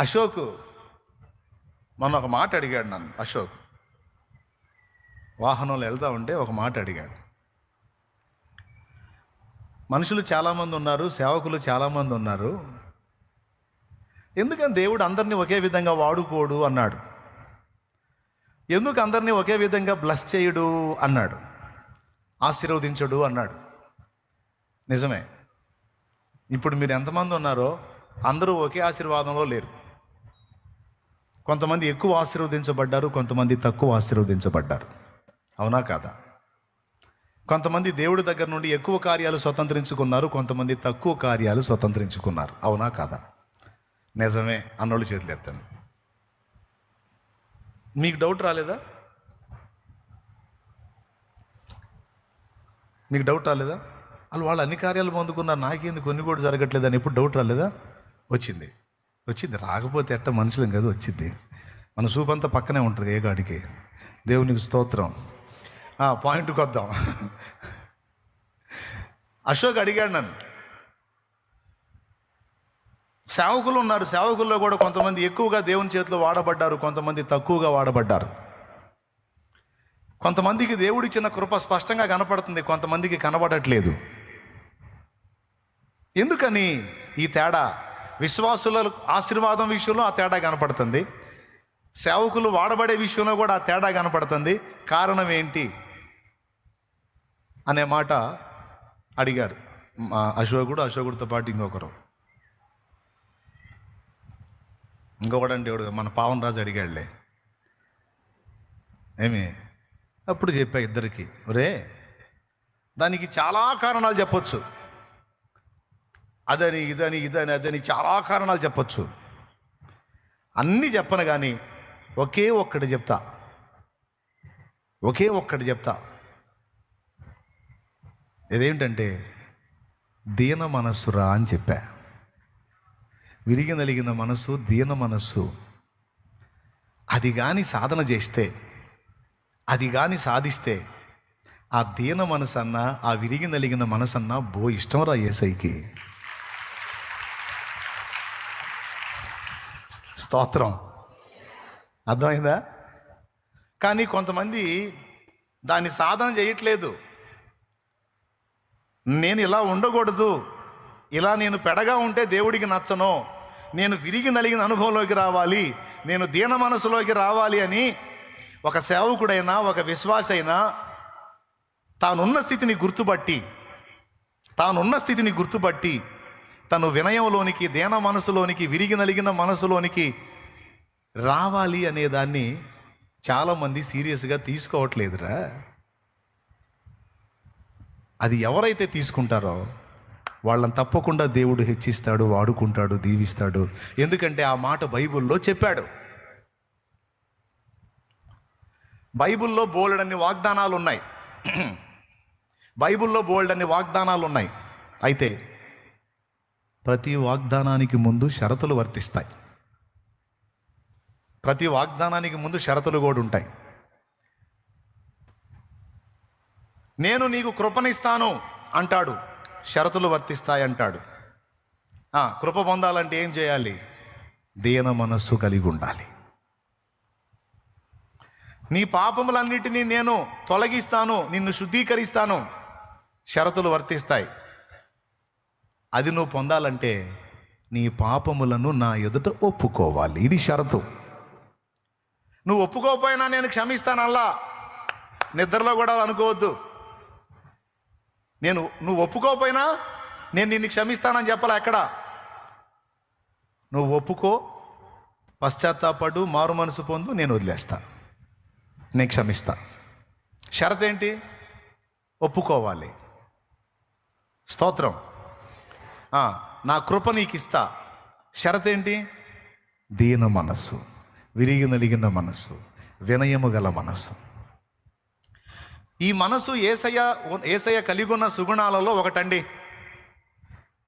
అశోక్. మొన్న ఒక మాట అడిగాడు నన్ను అశోక్. వాహనంలో వెళ్తా ఉంటే ఒక మాట అడిగాడు. మనుషులు చాలామంది ఉన్నారు సేవకులు చాలామంది ఉన్నారు. ఎందుకని దేవుడు అందరినీ ఒకే విధంగా వాడుకోడు అన్నాడు. ఎందుకు అందరినీ ఒకే విధంగా బ్లస్ చేయడు అన్నాడు. ఆశీర్వదించడు అన్నాడు. నిజమే. ఇప్పుడు మీరు ఎంతమంది ఉన్నారో అందరూ ఒకే ఆశీర్వాదంలో లేరు. కొంతమంది ఎక్కువ ఆశీర్వదించబడ్డారు కొంతమంది తక్కువ ఆశీర్వదించబడ్డారు. అవునా కాదా? కొంతమంది దేవుడి దగ్గర నుండి ఎక్కువ కార్యాలు స్వతంత్రించుకున్నారు కొంతమంది తక్కువ కార్యాలు స్వతంత్రించుకున్నారు. అవునా కాదా? నిజమే అన్నోళ్ళు చేతులు ఎత్తాను. మీకు డౌట్ రాలేదా? మీకు డౌట్ రాలేదా? వాళ్ళు వాళ్ళు అన్ని కార్యాలు పొందుకున్నారు నాకేంది కొన్ని కూడా జరగట్లేదు అని ఎప్పుడు డౌట్ రాలేదా? వచ్చింది. వచ్చింది. రాకపోతే ఎట్ట మనుషులం కదా వచ్చింది. మన చూపంతా పక్కనే ఉంటుంది ఏ గాడికి. దేవునికి స్తోత్రం. ఆ, పాయింట్కి వద్దాం అశోక్ అడిగాడు నన్ను. సేవకులు ఉన్నారు. సేవకుల్లో కూడా కొంతమంది ఎక్కువగా దేవుని చేతిలో వాడబడ్డారు కొంతమంది తక్కువగా వాడబడ్డారు. కొంతమందికి దేవుడిచ్చిన కృప స్పష్టంగా కనపడుతుంది కొంతమందికి కనబడట్లేదు. ఎందుకని ఈ తేడా? విశ్వాసుల ఆశీర్వాదం విషయంలో ఆ తేడా కనపడుతుంది. సేవకులు వాడబడే విషయంలో కూడా ఆ తేడా కనపడుతుంది. కారణం ఏంటి? అనే మాట అడిగారు. అశోకుడు అశోకుడితో పాటు ఇంకొకరు. ఇంకొకడు అంటే ఎవడు? మన పావన్ రాజు అడిగాడులే. ఏమి? అప్పుడు చెప్పా ఇద్దరికి. ఒరే దానికి చాలా కారణాలు చెప్పొచ్చు. అదని ఇదని ఇదని అదని చాలా కారణాలు చెప్పొచ్చు. అన్నీ చెప్పను కానీ ఒకే ఒక్కటి చెప్తా. ఒకే ఒక్కటి చెప్తా. ఇదేంటంటే దీన మనస్సురా అని చెప్పా. విరిగి నలిగిన మనసు దీన మనస్సు. అది కానీ సాధన చేస్తే అది కానీ సాధిస్తే ఆ దీన మనసు అన్న ఆ విరిగి నలిగిన మనసు అన్న బో ఇష్టంరా ఏసైకి స్తోత్రం. అర్థమైందా? కానీ కొంతమంది దాన్ని సాధన చేయట్లేదు. నేను ఇలా ఉండకూడదు. ఇలా నేను పెడగా ఉంటే దేవుడికి నచ్చను. నేను విరిగి నలిగిన అనుభవంలోకి రావాలి. నేను దీన మనసులోకి రావాలి అని ఒక సేవకుడైనా ఒక విశ్వాసైనా తానున్న స్థితిని గుర్తుపట్టి తానున్న స్థితిని గుర్తుపట్టి తను వినయంలోనికి దేన మనసులోనికి విరిగి నలిగిన మనసులోనికి రావాలి అనే దాన్ని చాలామంది సీరియస్గా తీసుకోవట్లేదురా. అది ఎవరైతే తీసుకుంటారో వాళ్ళని తప్పకుండా దేవుడు హెచ్చిస్తాడు వాడుకుంటాడు దీవిస్తాడు. ఎందుకంటే ఆ మాట బైబుల్లో చెప్పాడు. బైబిల్లో బోల్డన్ని వాగ్దానాలు ఉన్నాయి బైబుల్లో బోల్డన్ని వాగ్దానాలు ఉన్నాయి అయితే ప్రతి వాగ్దానానికి ముందు షరతులు వర్తిస్తాయి. ప్రతి వాగ్దానానికి ముందు షరతులు కూడా ఉంటాయి. నేను నీకు కృపనిస్తాను అంటాడు. షరతులు వర్తిస్తాయి అంటాడు. కృప పొందాలంటే ఏం చేయాలి? దీన మనస్సు కలిగి ఉండాలి. నీ పాపములన్నిటినీ నేను తొలగిస్తాను నిన్ను శుద్ధీకరిస్తాను. షరతులు వర్తిస్తాయి. అది నువ్వు పొందాలంటే నీ పాపములను నా ఎదుట ఒప్పుకోవాలి. ఇది షరతు. నువ్వు ఒప్పుకోకపోయినా నేను క్షమిస్తానల్లా. నిద్రలో కూడా అనుకోవద్దు. నేను నువ్వు ఒప్పుకోకపోయినా నేను నిన్ను క్షమిస్తానని చెప్పాలా ఎక్కడ? నువ్వు ఒప్పుకో పశ్చాత్తాపడు మారు మనసు పొందు నేను వదిలేస్తా. నేను క్షమిస్తా. షరత్ ఏంటి ఒప్పుకోవాలి. స్తోత్రం. నా కృప నీకు ఇస్తా షరత్ ఏంటి దీన మనస్సు విరిగి నలిగిన మనస్సు వినయము గల మనస్సు. ఈ మనసు ఏసయ్య ఏసయ్య కలిగి ఉన్న సుగుణాలలో ఒకటండి.